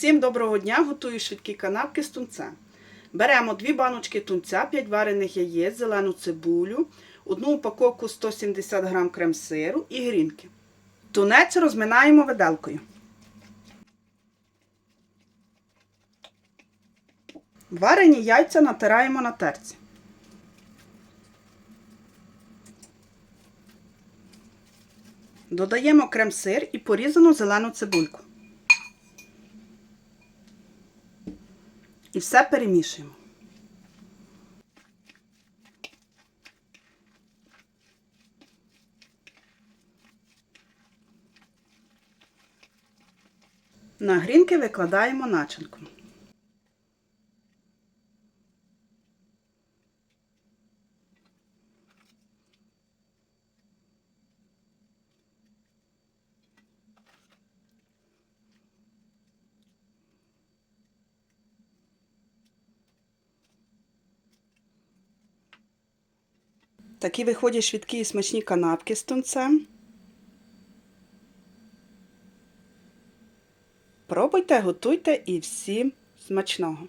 Всім доброго дня! Готую швидкі канапки з тунцем. Беремо дві баночки тунця, 5 варених яєць, зелену цибулю, одну упаковку 170 г крем-сиру і грінки. Тунець розминаємо виделкою. Варені яйця натираємо на терці. Додаємо крем-сир і порізану зелену цибульку. І все перемішуємо. На грінки викладаємо начинку. Такі виходять швидкі і смачні канапки з тунцем. Пробуйте, готуйте і всім смачного!